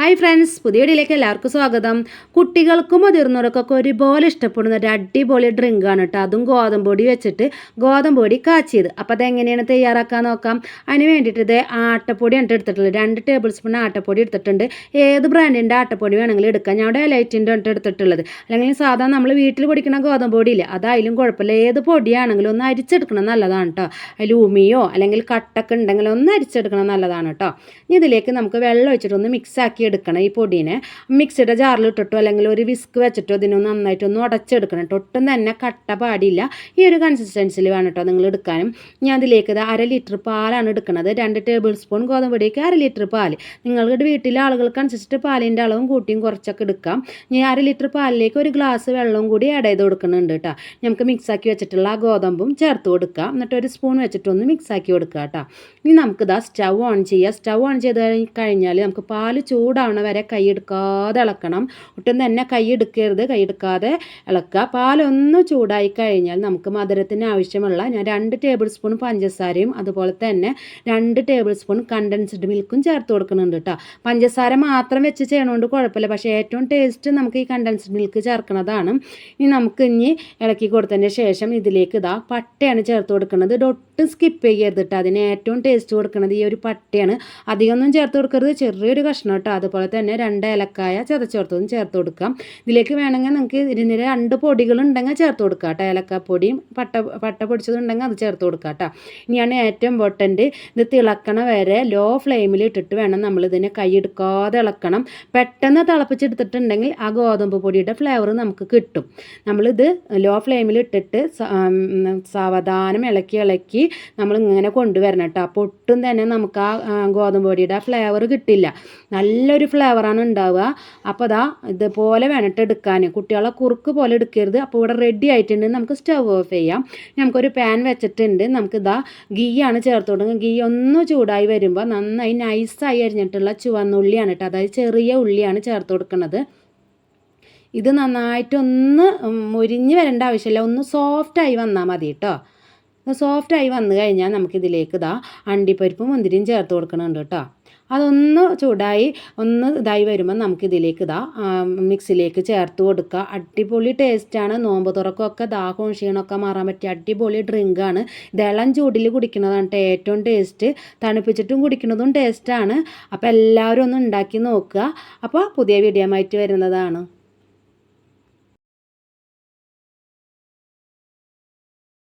Hi friends പുതിയ വീഡിയോയിലേക്ക് എല്ലാവർക്കും സ്വാഗതം. കുട്ടികൾക്കും മുതിർന്നവർക്കൊക്കെ ഒരുപോലെ ഇഷ്ടപ്പെടുന്ന ഒരു അടിപൊളി ഡ്രിങ്ക് ആണ് കേട്ടോ അതും ഗോതമ്പ് പൊടി വെച്ചിട്ട് ഗോതമ്പ് പൊടി കാച്ചിയത്. അപ്പോൾ അതെങ്ങനെയാണ് തയ്യാറാക്കാൻ നോക്കാം. അതിന് വേണ്ടിയിട്ട് ഇത് ആട്ടപ്പൊടിയാണ് എടുത്തിട്ടുള്ളത്. രണ്ട് ടേബിൾ സ്പൂൺ ആട്ടപ്പൊടി എടുത്തിട്ടുണ്ട്. ഏത് ബ്രാൻഡിന്റെ ആട്ടപ്പൊടി വേണമെങ്കിലും എടുക്കാം. ഞാൻ അവിടെ എലൈറ്റിന്റെ ആണ് എടുത്തിട്ടുള്ളത്. അല്ലെങ്കിൽ സാധാരണ നമ്മൾ വീട്ടിൽ പൊടിക്കുന്ന ഗോതമ്പ് പൊടിയില്ല അതായാലും കുഴപ്പമില്ല. ഏത് പൊടിയാണെങ്കിലും ഒന്ന് അരിച്ചെടുക്കണം നല്ലതാണ് കേട്ടോ അതിൽ ഉമിയോ അല്ലെങ്കിൽ കട്ടൊക്കെ ഉണ്ടെങ്കിൽ ഒന്ന് അരിച്ചെടുക്കണം നല്ലതാണ് കേട്ടോ ഇനി ഇതിലേക്ക് നമുക്ക് വെള്ളം ഒഴിച്ചിട്ടൊന്ന് മിക്സ് ആക്കി എടുക്കണം ഈ പൊടീനെ. മിക്സിയുടെ ജാറിൽ ഇട്ടിട്ടോ അല്ലെങ്കിൽ ഒരു വിസ്ക് വെച്ചിട്ടോ ഇതിനൊന്ന് നന്നായിട്ടൊന്ന് ഉടച്ചെടുക്കണം ഒട്ടും തന്നെ കട്ട പാടില്ല ഈ ഒരു കൺസിസ്റ്റൻസിൽ വേണം കേട്ടോ നിങ്ങൾ എടുക്കാനും. ഞാൻ അതിലേക്ക് അര ലിറ്റർ പാലാണ് എടുക്കുന്നത് രണ്ട് ടേബിൾ സ്പൂൺ ഗോതമ്പ് പൊടിക്ക് അര ലിറ്റർ പാൽ നിങ്ങളുടെ വീട്ടിലെ ആളുകൾക്ക് അനുസരിച്ചിട്ട് പാലിന്റെ അളവും കൂട്ടിയും കുറച്ചൊക്കെ എടുക്കാം. ഞാൻ അര ലിറ്റർ പാലിലേക്ക് ഒരു ഗ്ലാസ് വെള്ളവും കൂടി ആഡ് ചെയ്ത് കൊടുക്കുന്നുണ്ട് കേട്ടോ നമുക്ക് മിക്സാക്കി വെച്ചിട്ടുള്ള ആ ഗോതമ്പും ചേർത്ത് കൊടുക്കാം. എന്നിട്ട് ഒരു സ്പൂൺ വെച്ചിട്ടൊന്ന് മിക്സാക്കി കൊടുക്കുക കേട്ടോ ഇനി നമുക്കിതാ സ്റ്റൗ ഓൺ ചെയ്യുക സ്റ്റൗ ഓൺ ചെയ്ത് കഴിഞ്ഞാൽ നമുക്ക് പാൽ ചൂടാവണ വരെ കൈ എടുക്കാതെ ഇളക്കണം. ഒട്ടും തന്നെ കൈ എടുക്കരുത് കൈ എടുക്കാതെ ഇളക്കുക. പാലൊന്ന് ചൂടായി കഴിഞ്ഞാൽ നമുക്ക് മധുരത്തിന് ആവശ്യമുള്ള ഞാൻ രണ്ട് ടേബിൾ സ്പൂൺ പഞ്ചസാരയും അതുപോലെ തന്നെ രണ്ട് ടേബിൾ സ്പൂൺ കണ്ടൻസ്ഡ് മിൽക്കും ചേർത്ത് കൊടുക്കുന്നുണ്ട് കേട്ടോ പഞ്ചസാര മാത്രം വെച്ച് ചെയ്യണോണ്ട് കുഴപ്പമില്ല. പക്ഷേ ഏറ്റവും ടേസ്റ്റ് നമുക്ക് ഈ കണ്ടൻസ്ഡ് മിൽക്ക് ചേർക്കുന്നതാണ്. ഇനി നമുക്ക് ഇനി ഇളക്കി കൊടുത്തതിന് ശേഷം ഇതിലേക്ക് ഇതാ പട്ടയാണ് ചേർത്ത് കൊടുക്കുന്നത്. ഡോട്ട് സ്കിപ്പ് ചെയ്യരുത് കേട്ടോ അതിന് ഏറ്റവും ടേസ്റ്റ് കൊടുക്കുന്നത് ഈ ഒരു പട്ടയാണ്. അധികമൊന്നും ചേർത്ത് കൊടുക്കരുത്. ചെറിയൊരു കഷ്ണം കേട്ടോ അതുപോലെ തന്നെ രണ്ട് ഏലക്കായ ചതച്ചോർത്തതും ചേർത്ത് കൊടുക്കാം. ഇതിലേക്ക് വേണമെങ്കിൽ നിങ്ങൾക്ക് ഇതിന് രണ്ട് പൊടികളുണ്ടെങ്കിൽ ചേർത്ത് കൊടുക്കുക കേട്ടോ. ഏലക്കാപ്പൊടിയും പട്ട പട്ട പൊടിച്ചതുണ്ടെങ്കിൽ അത് ചേർത്ത് കൊടുക്കുക കേട്ടോ. ഇനിയാണ് ഏറ്റവും ഇമ്പോർട്ടന്റ് ഇത് തിളക്കണ വരെ ലോ ഫ്ലെയിമിൽ ഇട്ടിട്ട് വേണം നമ്മൾ ഇതിനെ കൈയെടുക്കാതെ ഇളക്കണം. പെട്ടെന്ന് തിളപ്പിച്ചെടുത്തിട്ടുണ്ടെങ്കിൽ ആ ഗോതമ്പ് പൊടിയുടെ ഫ്ലേവർ നമുക്ക് കിട്ടും. നമ്മളിത് ലോ ഫ്ലെയിമിൽ ഇട്ടിട്ട് സാവധാനം ഇളക്കി ഇളക്കി നമ്മൾ ഇങ്ങനെ കൊണ്ടുവരണം കേട്ടോ. അപ്പോൾ ഒട്ടും തന്നെ നമുക്ക് ആ ഗോതമ്പ് പൊടിയുടെ ഫ്ലേവർ കിട്ടില്ല. നല്ലൊരു ഫ്ലേവറാണ് ഉണ്ടാവുക. അപ്പോൾ അതാ ഇതുപോലെ വേണിട്ട് എടുക്കാൻ. കുട്ടികളെ കുറുക്ക് പോലെ എടുക്കരുത്. അപ്പോൾ ഇവിടെ റെഡി ആയിട്ടുണ്ട്. നമുക്ക് സ്റ്റവ് ഓഫ് ചെയ്യാം. നമുക്കൊരു പാൻ വെച്ചിട്ടുണ്ട്. നമുക്കിതാ ഗീയാണ് ചേർത്ത് കൊടുക്കുക ഗീ ഒന്ന് ചൂടായി വരുമ്പോൾ നന്നായി നൈസായി അരിഞ്ഞിട്ടുള്ള ചുവന്നുള്ളിയാണ് കേട്ടോ. അതായത് ചെറിയ ഉള്ളിയാണ് ചേർത്ത് കൊടുക്കുന്നത്. ഇത് നന്നായിട്ടൊന്ന് മുരിഞ്ഞ് വരേണ്ട ആവശ്യമില്ല. ഒന്ന് സോഫ്റ്റായി വന്നാൽ മതി കേട്ടോ. സോഫ്റ്റായി വന്നു കഴിഞ്ഞാൽ നമുക്കിതിലേക്ക് ഇതാ അണ്ടിപ്പരിപ്പും മുന്തിരിയും ചേർത്ത് കൊടുക്കണുണ്ട് കേട്ടോ. അതൊന്ന് ചൂടായി ഒന്ന് ഇതായി വരുമ്പോൾ നമുക്ക് ഇതിലേക്ക് ഇതാ മിക്സിലേക്ക് ചേർത്ത് കൊടുക്കുക. അടിപൊളി ടേസ്റ്റാണ് നോമ്പ് തുറക്കമൊക്കെ ദാഹവും ക്ഷീണമൊക്കെ മാറാൻ പറ്റിയ അടിപൊളി ഡ്രിങ്കാണ് ഇതെളം ചൂടിൽ കുടിക്കുന്നതാണ് ഏറ്റവും ടേസ്റ്റ് തണുപ്പിച്ചിട്ടും കുടിക്കുന്നതും ടേസ്റ്റാണ് അപ്പോൾ എല്ലാവരും ഒന്ന് ഉണ്ടാക്കി നോക്കുക. അപ്പോൾ പുതിയ വീഡിയോ ആയിട്ട് വരുന്നതാണ്.